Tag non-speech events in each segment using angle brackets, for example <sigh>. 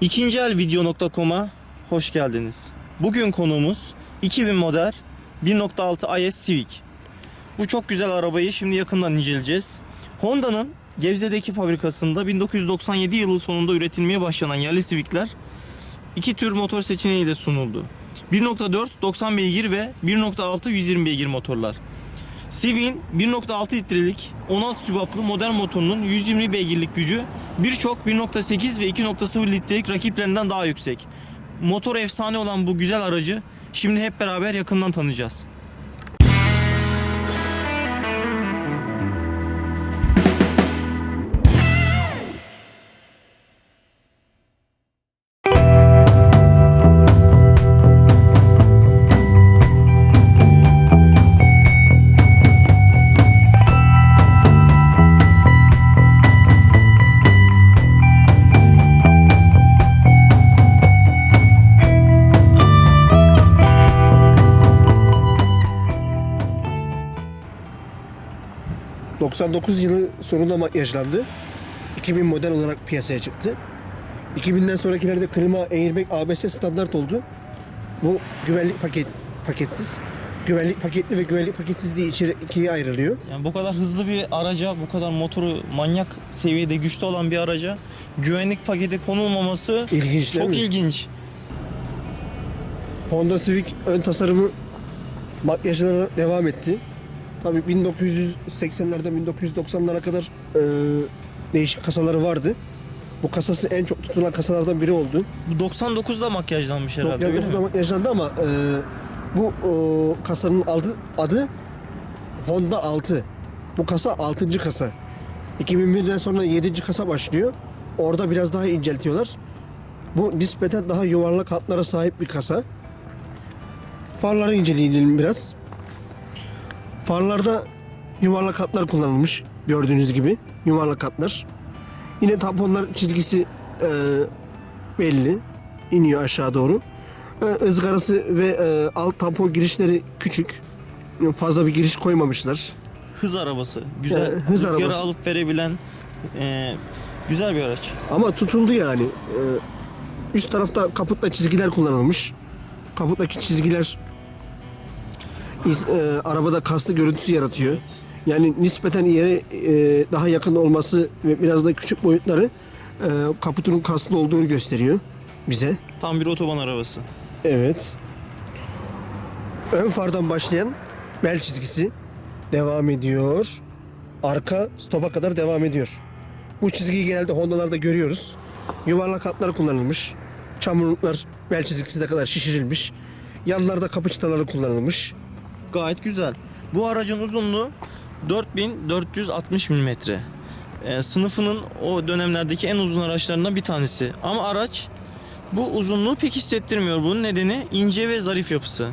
İkinci el video.com'a hoş geldiniz. Bugün konuğumuz 2000 model 1.6 IS Civic. Bu çok güzel arabayı şimdi yakından inceleyeceğiz. Honda'nın Gebze'deki fabrikasında 1997 yılı sonunda üretilmeye başlanan yerli Civic'ler iki tür motor seçeneğiyle sunuldu. 1.4 90 beygir ve 1.6 120 beygir motorlar. Civic'in 1.6 litrelik 16 sübaplı modern motorunun 120 beygirlik gücü birçok 1.8 ve 2.0 litrelik rakiplerinden daha yüksek. Motor efsane olan bu güzel aracı şimdi hep beraber yakından tanıyacağız. 99 yılı sonunda makyajlandı. 2000 model olarak piyasaya çıktı. 2000'den sonrakilerde klima, airbag, ABS standart oldu. Bu güvenlik paket paketsiz. Güvenlik paketli ve güvenlik paketsiz diye içeri ikiye ayrılıyor. Yani bu kadar hızlı bir araca, bu kadar motoru manyak seviyede güçlü olan bir araca güvenlik paketi konulmaması İlginç çok mi? ilginç. Honda Civic ön tasarımı makyajlara devam etti. Tabii 1980'lerden 1990'lara kadar e, değişik kasaları vardı. Bu kasası en çok tutulan kasalardan biri oldu. Bu 99'da makyajlanmış herhalde. öyle 99'da mi? makyajlandı ama e, bu e, kasanın adı, adı Honda 6. Bu kasa 6. kasa. 2001'den sonra 7. kasa başlıyor. Orada biraz daha inceltiyorlar. Bu nispeten daha yuvarlak hatlara sahip bir kasa. Farları inceleyelim biraz. Farlarda yuvarlak hatlar kullanılmış. Gördüğünüz gibi yuvarlak hatlar. Yine tamponlar çizgisi e, belli. İniyor aşağı doğru. E, ızgarası ve e, alt tampon girişleri küçük. Fazla bir giriş koymamışlar. Hız arabası. Güzel. Yani hız rüzgarı arabası. alıp verebilen e, güzel bir araç. Ama tutuldu yani. E, üst tarafta kaputta çizgiler kullanılmış. Kaputtaki çizgiler e, arabada kaslı görüntüsü yaratıyor. Evet. Yani nispeten yere e, daha yakın olması ve biraz da küçük boyutları e, kaputunun kaslı olduğunu gösteriyor bize. Tam bir otoban arabası. Evet. Ön fardan başlayan bel çizgisi devam ediyor. Arka stopa kadar devam ediyor. Bu çizgiyi genelde Honda'larda görüyoruz. Yuvarlak hatlar kullanılmış. Çamurluklar bel çizgisine kadar şişirilmiş. Yanlarda kapı çıtaları kullanılmış. Gayet güzel. Bu aracın uzunluğu 4460 mm. E, sınıfının o dönemlerdeki en uzun araçlarından bir tanesi. Ama araç bu uzunluğu pek hissettirmiyor. Bunun nedeni ince ve zarif yapısı.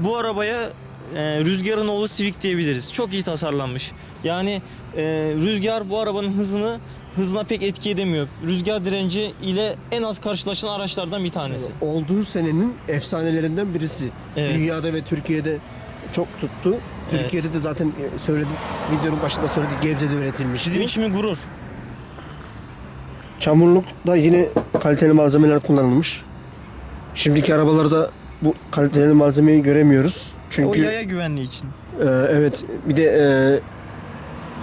Bu arabaya e, Rüzgar'ın oğlu Civic diyebiliriz. Çok iyi tasarlanmış. Yani e, Rüzgar bu arabanın hızını hızına pek etki edemiyor. Rüzgar direnci ile en az karşılaşılan araçlardan bir tanesi. Olduğu senenin efsanelerinden birisi. Evet. Dünyada ve Türkiye'de çok tuttu. Türkiye'de de zaten e, söyledim videonun başında söyledik Gebze'de üretilmişti. Bizim için bir gurur. Çamurlukta yine kaliteli malzemeler kullanılmış. Şimdiki arabalarda bu kaliteli malzemeyi göremiyoruz. O Çünkü yaya güvenliği için. e, evet bir de e,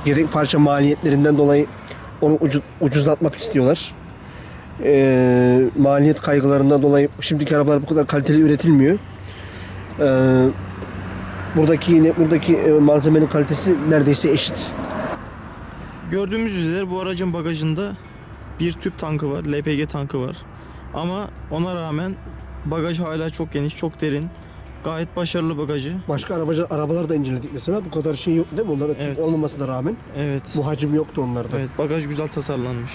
gerek parça maliyetlerinden dolayı onu ucu- ucuzlatmak istiyorlar. E, maliyet kaygılarından dolayı şimdiki arabalar bu kadar kaliteli üretilmiyor. E, buradaki yine buradaki e, malzemenin kalitesi neredeyse eşit. Gördüğümüz üzere bu aracın bagajında bir tüp tankı var, LPG tankı var. Ama ona rağmen bagaj hala çok geniş, çok derin. Gayet başarılı bagajı. Başka arabacı, arabalar da inceledik mesela. Bu kadar şey yok değil mi? Onlarda tüp Evet. olmamasına rağmen Evet. bu hacim yoktu onlarda. Evet, bagaj güzel tasarlanmış.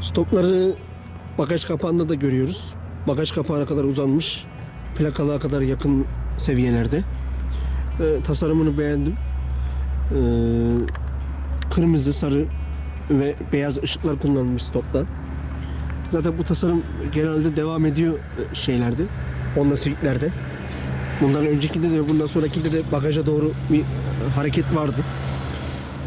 Stopları bagaj kapağında da görüyoruz. Bagaj kapağına kadar uzanmış. Plakalığa kadar yakın seviyelerde. Ee, tasarımını beğendim. Ee, kırmızı, sarı ve beyaz ışıklar kullanılmış stopta. Zaten bu tasarım genelde devam ediyor e, şeylerde. Honda Civic'lerde. Bundan öncekinde de bundan sonrakinde de bagaja doğru bir e, hareket vardı.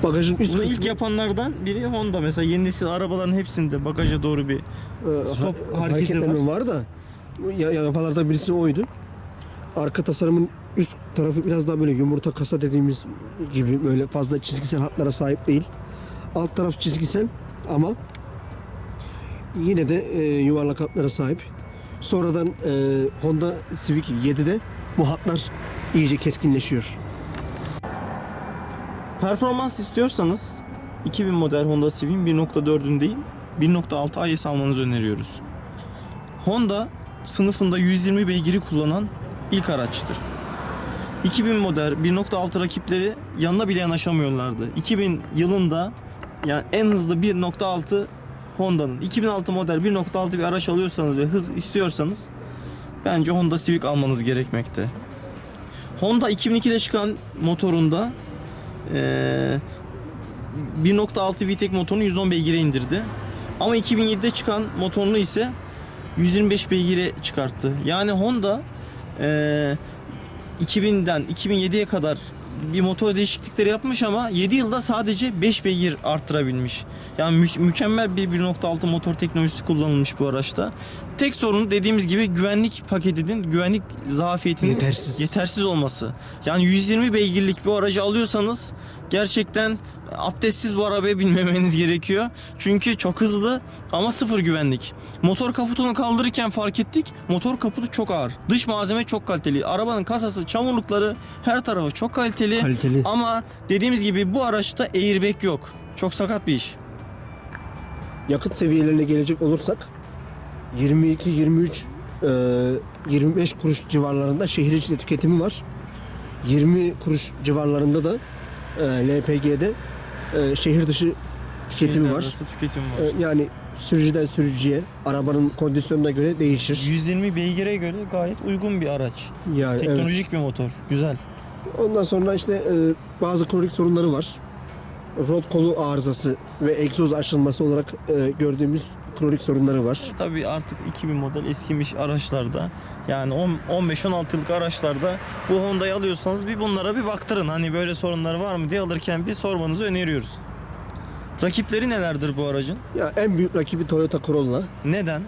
Bagajın üst Bunu kısmı ilk yapanlardan biri Honda. Mesela yeni nesil arabaların hepsinde bagaja doğru bir e, stop ha- hareketi hareketlenme var. da ya, yapalardan birisi oydu. Arka tasarımın üst tarafı biraz daha böyle yumurta kasa dediğimiz gibi böyle fazla çizgisel hatlara sahip değil. Alt taraf çizgisel ama yine de e, yuvarlak hatlara sahip. Sonradan e, Honda Civic 7'de bu hatlar iyice keskinleşiyor. Performans istiyorsanız 2000 model Honda Civic'in 1.4'ün değil 1.6 IS almanızı öneriyoruz. Honda sınıfında 120 beygiri kullanan ilk araçtır. 2000 model 1.6 rakipleri yanına bile yanaşamıyorlardı. 2000 yılında yani en hızlı 1.6 Honda'nın 2006 model 1.6 bir araç alıyorsanız ve hız istiyorsanız bence Honda Civic almanız gerekmekte. Honda 2002'de çıkan motorunda ee, 1.6 VTEC motorunu 110 beygire indirdi. Ama 2007'de çıkan motorunu ise 125 beygire çıkarttı. Yani Honda ee, 2000'den 2007'ye kadar bir motor değişiklikleri yapmış ama 7 yılda sadece 5 beygir arttırabilmiş. Yani mü- mükemmel bir 1.6 motor teknolojisi kullanılmış bu araçta. Tek sorun dediğimiz gibi güvenlik paketinin güvenlik zafiyetinin Yetersiz. yetersiz olması. Yani 120 beygirlik bir aracı alıyorsanız gerçekten abdestsiz bu arabaya binmemeniz gerekiyor. Çünkü çok hızlı ama sıfır güvenlik. Motor kaputunu kaldırırken fark ettik. Motor kaputu çok ağır. Dış malzeme çok kaliteli. Arabanın kasası, çamurlukları her tarafı çok kaliteli. Kaliteli. Ama dediğimiz gibi bu araçta airbag yok. Çok sakat bir iş. yakıt seviyelerine gelecek olursak 22 23 e, 25 kuruş civarlarında şehir içinde tüketimi var. 20 kuruş civarlarında da e, LPG'de e, şehir dışı tüketimi Şehirler var. arası tüketim var. E, yani sürücüden sürücüye arabanın kondisyonuna göre değişir. 120 beygire göre gayet uygun bir araç. Yani evet. Teknolojik bir motor. Güzel. Ondan sonra işte e, bazı kronik sorunları var. Rot kolu arızası ve egzoz aşınması olarak e, gördüğümüz kronik sorunları var. Tabii artık 2000 model eskimiş araçlarda yani 10 15-16 yıllık araçlarda bu Honda'yı alıyorsanız bir bunlara bir baktırın. Hani böyle sorunları var mı diye alırken bir sormanızı öneriyoruz. Rakipleri nelerdir bu aracın? Ya en büyük rakibi Toyota Corolla. Neden?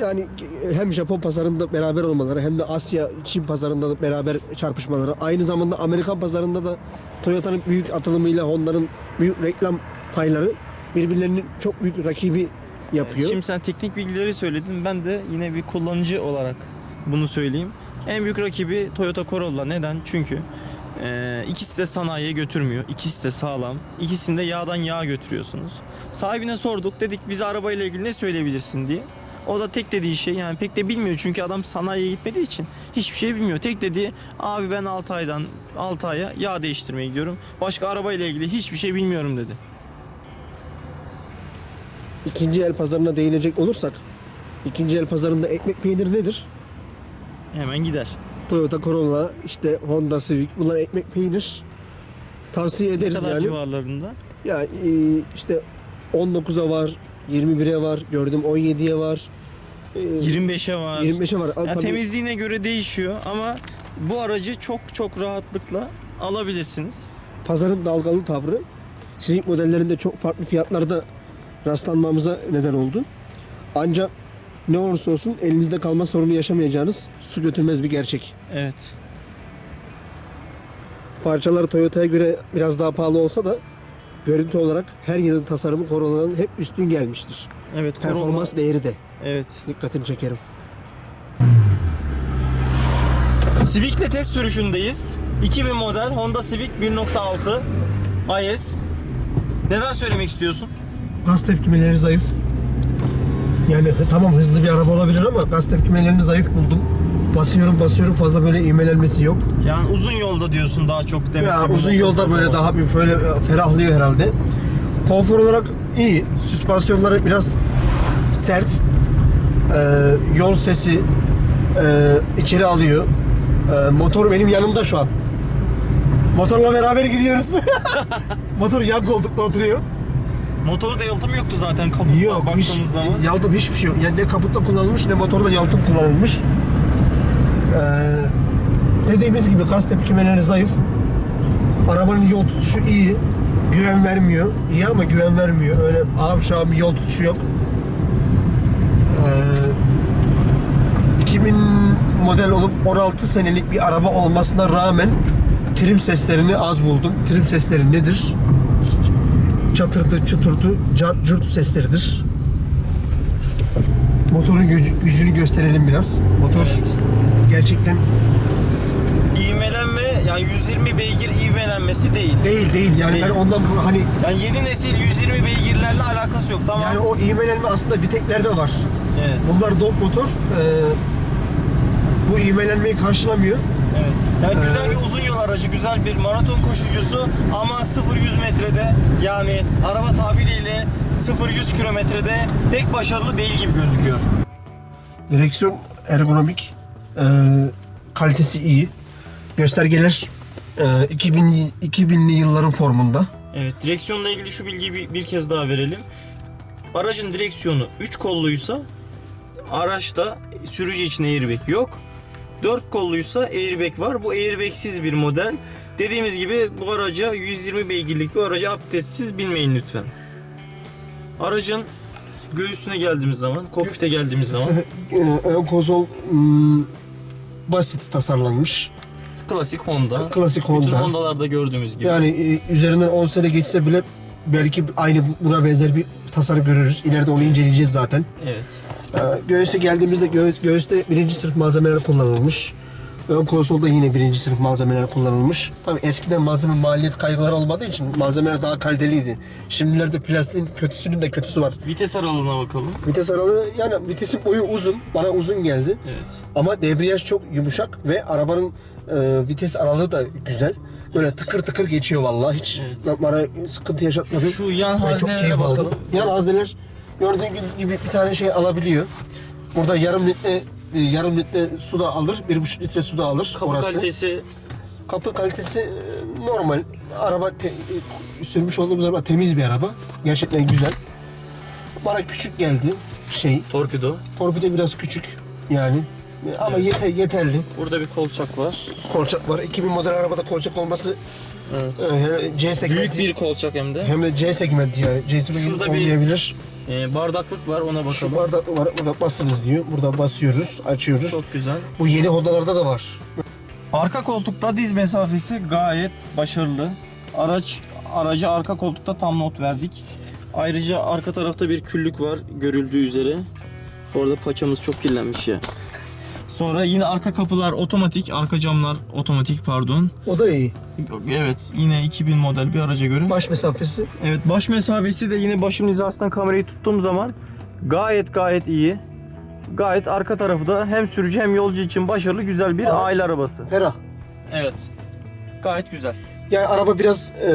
Yani hem Japon pazarında beraber olmaları hem de Asya, Çin pazarında da beraber çarpışmaları. Aynı zamanda Amerikan pazarında da Toyota'nın büyük atılımıyla Honda'nın büyük reklam payları birbirlerinin çok büyük rakibi yapıyor. Şimdi sen teknik bilgileri söyledin. Ben de yine bir kullanıcı olarak bunu söyleyeyim. En büyük rakibi Toyota Corolla. Neden? Çünkü e, ikisi de sanayiye götürmüyor. İkisi de sağlam. İkisinde yağdan yağ götürüyorsunuz. Sahibine sorduk. Dedik bize arabayla ilgili ne söyleyebilirsin diye. O da tek dediği şey yani pek de bilmiyor çünkü adam sanayiye gitmediği için hiçbir şey bilmiyor. Tek dediği abi ben 6 aydan 6 aya yağ değiştirmeye gidiyorum. Başka arabayla ilgili hiçbir şey bilmiyorum dedi. İkinci el pazarına değinecek olursak ikinci el pazarında ekmek peyniri nedir? Hemen gider. Toyota Corolla, işte Honda Civic bunlar ekmek peynir. Tavsiye Ne ederiz kadar yani. civarlarında? Ya e, işte 19'a var, 21'e var, gördüm 17'ye var. e, 25'e var. 25'e var. Ya tabii temizliğine göre değişiyor ama bu aracı çok çok rahatlıkla alabilirsiniz. pazarın dalgalı tavrı Civic modellerinde çok farklı fiyatlarda rastlanmamıza neden oldu. Ancak ne olursa olsun elinizde kalma sorunu yaşamayacağınız su götürmez bir gerçek. Evet. Parçaları Toyota'ya göre biraz daha pahalı olsa da görüntü olarak her yılın tasarımı Corolla'nın hep üstün gelmiştir. Evet. Performans değeri de Evet. dikkatini çekerim. Civic'le test sürüşündeyiz. 2000 model Honda Civic 1.6 IS. Neler söylemek istiyorsun? Gaz tepkimeleri zayıf. Yani tamam hızlı bir araba olabilir ama gaz tepkimelerini zayıf buldum. Basıyorum basıyorum fazla böyle ivmelenmesi yok. Yani uzun yolda diyorsun daha çok demek Ya ki uzun yolda böyle daha bir böyle e, ferahlıyor herhalde. Konfor olarak iyi. Süspansiyonları biraz sert. Ee, yol sesi e, içeri alıyor. Ee, motor benim yanımda şu an. Motorla beraber gidiyoruz. <laughs> Motor yan koltukta oturuyor. Motorda yalıtım yoktu zaten kaputta Yok hiç, baktığımız zaman. yalıtım hiçbir şey yok. Yani ne kaputta kullanılmış ne motorda yalıtım kullanılmış. Ee, dediğimiz gibi gaz tepkimeleri zayıf. Arabanın yol tutuşu iyi. güven vermiyor. İyi ama güven vermiyor. Öyle ağam şahım yol tutuşu yok. Ee, 2000 model olup 16 senelik bir araba olmasına rağmen trim seslerini az buldum. Trim sesleri nedir? Çatırtı, çuturtu, cart, cürt sesleridir. Motorun gücü- gücünü gösterelim biraz. Motor Evet. gerçekten İvmelenme yani 120 beygir ivmelenmesi değil. değil değil. Yani Değil. ben ondan bu- hani Yani yeni nesil 120 beygirlerle alakası yok tamam. yani o ivmelenme aslında viteklerde var. Evet. Bunlar dop motor. Ee, bu ivmelenmeyi karşılamıyor. Evet. Yani Ee, güzel bir uzun yol aracı, güzel bir maraton koşucusu ama 0-100 metrede yani araba tabiriyle 0-100 kilometrede pek başarılı değil gibi gözüküyor. Direksiyon ergonomik. ee, kalitesi iyi. Göstergeler ee, 2000 2000'li yılların formunda. Evet, direksiyonla ilgili şu bilgiyi bir, bir kez daha verelim. Aracın direksiyonu 3 kolluysa araçta sürücü için airbag yok. 4 kolluysa airbag var. Bu airbagsiz bir model. Dediğimiz gibi bu araca 120 beygirlik bir araca update'siz binmeyin lütfen. Aracın göğsüne geldiğimiz zaman, kokpite geldiğimiz zaman <laughs> ön konsol hmm, basit tasarlanmış. klasik Honda. Klasik Bütün Honda. Honda'larda gördüğümüz gibi. Yani e, üzerinden 10 sene geçse bile belki aynı buna benzer bir tasarım görürüz. İleride onu inceleyeceğiz zaten. Evet. Ee, Göğüse geldiğimizde göğüs, göğüste birinci sınıf malzemeler kullanılmış. Ön konsolda yine birinci sınıf malzemeler kullanılmış. Tabii eskiden malzeme maliyet kaygıları olmadığı için malzemeler daha kaliteliydi. Şimdilerde plastiğin kötüsünün de kötüsü var. Vites aralığına bakalım. Vites aralığı yani vitesin boyu uzun. Bana uzun geldi. Evet. Ama debriyaj çok yumuşak ve arabanın e, vites aralığı da güzel. Böyle tıkır tıkır geçiyor vallahi hiç Evet. bana sıkıntı yaşatmadı. Şu yan haznelere aldım. bakalım. Yan hazneler gördüğün gibi bir tane şey alabiliyor. Burada yarım litre e, yarım litre su da alır, bir buçuk litre su da alır Kapı orası. kalitesi Kapı kalitesi e, normal. Araba te- e, sürmüş olduğumuz araba temiz bir araba. Gerçekten güzel. Bana küçük geldi şey. torpido. Torpido biraz küçük yani. Ama Evet. yete- yeterli. Burada bir kolçak var. Kolçak var. 2000 model arabada kolçak olması Evet. e, hem C segmenti Büyük bir kolçak hem de. hem de C segmenti yani. C segmenti Şurada bir- olmayabilir. Ee, bardaklık var ona Şu bakalım. bardak var. Burada basınız diyor. Burada basıyoruz, açıyoruz. Çok güzel. Bu yeni Honda'larda da var. Arka koltukta diz mesafesi gayet başarılı. Araç aracı arka koltukta tam not verdik. Ayrıca arka tarafta bir küllük var görüldüğü üzere. Orada paçamız çok kirlenmiş ya. Sonra yine arka kapılar otomatik, arka camlar otomatik pardon. O da iyi. Evet yine 2000 model bir araca göre. Baş mesafesi. Evet baş mesafesi de yine başım hizasından kamerayı tuttuğum zaman gayet gayet iyi. Gayet arka tarafı da hem sürücü hem yolcu için başarılı güzel bir Evet. aile arabası. Ferah. Evet. Gayet güzel. Yani araba biraz e,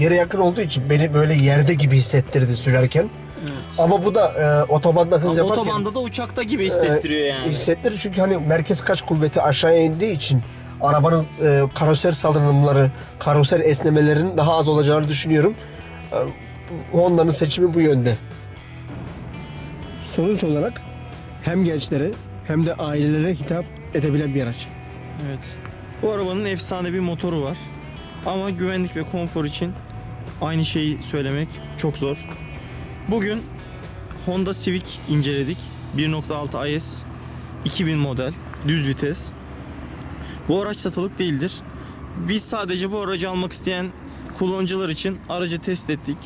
yere yakın olduğu için beni böyle yerde gibi hissettirdi sürerken. Evet. Ama bu da e, otobanda hız yaparken Otobanda da uçakta gibi hissettiriyor yani. hissettirir çünkü hani merkez kaç kuvveti aşağıya indiği için arabanın e, karoser salınımları, karoser esnemelerinin daha az olacağını düşünüyorum. E, Honda'nın seçimi bu yönde. Sonuç olarak hem gençlere hem de ailelere hitap edebilen bir araç. Evet. Bu arabanın efsane bir motoru var. Ama güvenlik ve konfor için aynı şeyi söylemek çok zor. Bugün Honda Civic inceledik. 1.6 IS 2000 model düz vites. Bu araç satılık değildir. Biz sadece bu aracı almak isteyen kullanıcılar için aracı test ettik.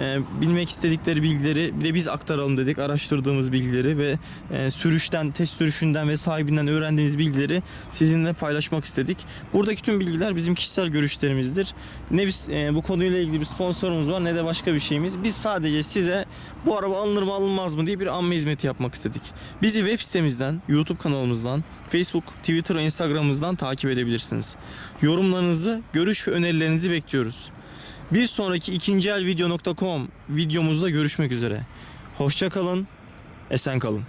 Ee, bilmek istedikleri bilgileri bir de biz aktaralım dedik. Araştırdığımız bilgileri ve e, sürüşten, test sürüşünden ve sahibinden öğrendiğimiz bilgileri sizinle paylaşmak istedik. Buradaki tüm bilgiler bizim kişisel görüşlerimizdir. Ne biz e, bu konuyla ilgili bir sponsorumuz var ne de başka bir şeyimiz. Biz sadece size bu araba alınır mı alınmaz mı diye bir amme hizmeti yapmak istedik. Bizi web sitemizden, YouTube kanalımızdan, Facebook, Twitter Instagram'ımızdan takip edebilirsiniz. Yorumlarınızı, görüş önerilerinizi bekliyoruz. Bir sonraki ikinci el video.com videomuzda görüşmek üzere. Hoşça kalın, esen kalın.